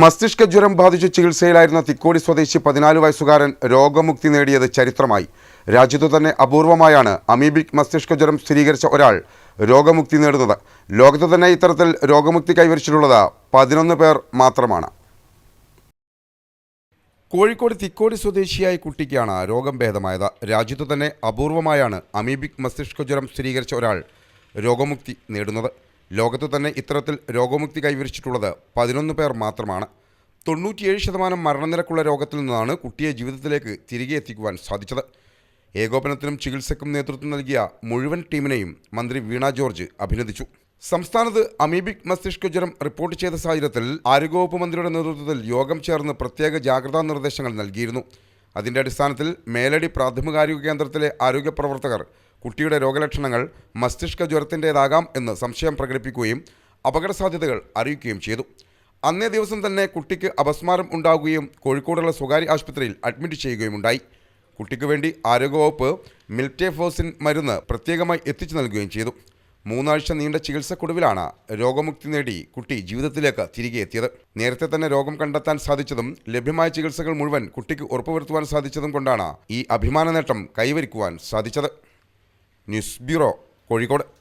മസ്തിഷ്ക ജ്വരം ബാധിച്ച് ചികിത്സയിലായിരുന്ന തിക്കോടി സ്വദേശി പതിനാല് വയസ്സുകാരൻ രോഗമുക്തി നേടിയത് ചരിത്രമായി. രാജ്യത്തു തന്നെ അപൂർവമായാണ് അമീബിക് മസ്തിഷ്ക ജ്വരം സ്ഥിരീകരിച്ച ഒരാൾ രോഗമുക്തി നേടുന്നത്. ലോകത്ത് തന്നെ ഇത്തരത്തിൽ രോഗമുക്തി കൈവരിച്ചിട്ടുള്ളത് പതിനൊന്ന് പേർ മാത്രമാണ്. കോഴിക്കോട് തിക്കോടി സ്വദേശിയായ കുട്ടിക്കാണ് രോഗം ഭേദമായത്. രാജ്യത്തു തന്നെ അപൂർവമായാണ് അമീബിക് മസ്തിഷ്ക ജ്വരം സ്ഥിരീകരിച്ച ഒരാൾ രോഗമുക്തി നേടുന്നത്. ലോകത്തു തന്നെ ഇത്തരത്തിൽ രോഗമുക്തി കൈവരിച്ചിട്ടുള്ളത് പതിനൊന്ന് പേർ മാത്രമാണ്. തൊണ്ണൂറ്റിയേഴ് ശതമാനം മരണനിരക്കുള്ള രോഗത്തിൽ നിന്നാണ് കുട്ടിയെ ജീവിതത്തിലേക്ക് തിരികെ എത്തിക്കുവാൻ സാധിച്ചത്. ഏകോപനത്തിനും ചികിത്സയ്ക്കും നേതൃത്വം നൽകിയ മുഴുവൻ ടീമിനെയും മന്ത്രി വീണ ജോർജ് അഭിനന്ദിച്ചു. സംസ്ഥാനത്ത് അമീബിക് മസ്തിഷ്ക ജ്വരം റിപ്പോർട്ട് ചെയ്ത സാഹചര്യത്തിൽ ആരോഗ്യവകുപ്പ് മന്ത്രിയുടെ നേതൃത്വത്തിൽ യോഗം ചേർന്ന് പ്രത്യേക ജാഗ്രതാ നിർദ്ദേശങ്ങൾ നൽകിയിരുന്നു. അതിന്റെ അടിസ്ഥാനത്തിൽ മേലടി പ്രാഥമികാരോഗ്യ കേന്ദ്രത്തിലെ ആരോഗ്യ പ്രവർത്തകർ കുട്ടിയുടെ രോഗലക്ഷണങ്ങൾ മസ്തിഷ്ക ജ്വരത്തിന്റേതാകാം എന്ന് സംശയം പ്രകടിപ്പിക്കുകയും അപകട സാധ്യതകൾ അറിയിക്കുകയും ചെയ്തു. അന്നേ ദിവസം തന്നെ കുട്ടിക്ക് അപസ്മാരം ഉണ്ടാകുകയും കോഴിക്കോടുള്ള സ്വകാര്യ ആശുപത്രിയിൽ അഡ്മിറ്റ് ചെയ്യുകയുമുണ്ടായി. കുട്ടിക്ക് വേണ്ടി ആരോഗ്യവകുപ്പ് മിൽറ്റേഫോസിൻ മരുന്ന് പ്രത്യേകമായി എത്തിച്ചു നൽകുകയും ചെയ്തു. മൂന്നാഴ്ച നീണ്ട ചികിത്സക്കൊടുവിലാണ് രോഗമുക്തി നേടി കുട്ടി ജീവിതത്തിലേക്ക് തിരികെ എത്തിയത്. നേരത്തെ തന്നെ രോഗം കണ്ടെത്താൻ സാധിച്ചതും ലഭ്യമായ ചികിത്സകൾ മുഴുവൻ കുട്ടിക്ക് ഉറപ്പുവരുത്തുവാൻ സാധിച്ചതും കൊണ്ടാണ് ഈ അഭിമാന നേട്ടം കൈവരിക്കുവാൻ സാധിച്ചത്. News bureau Kozhikode.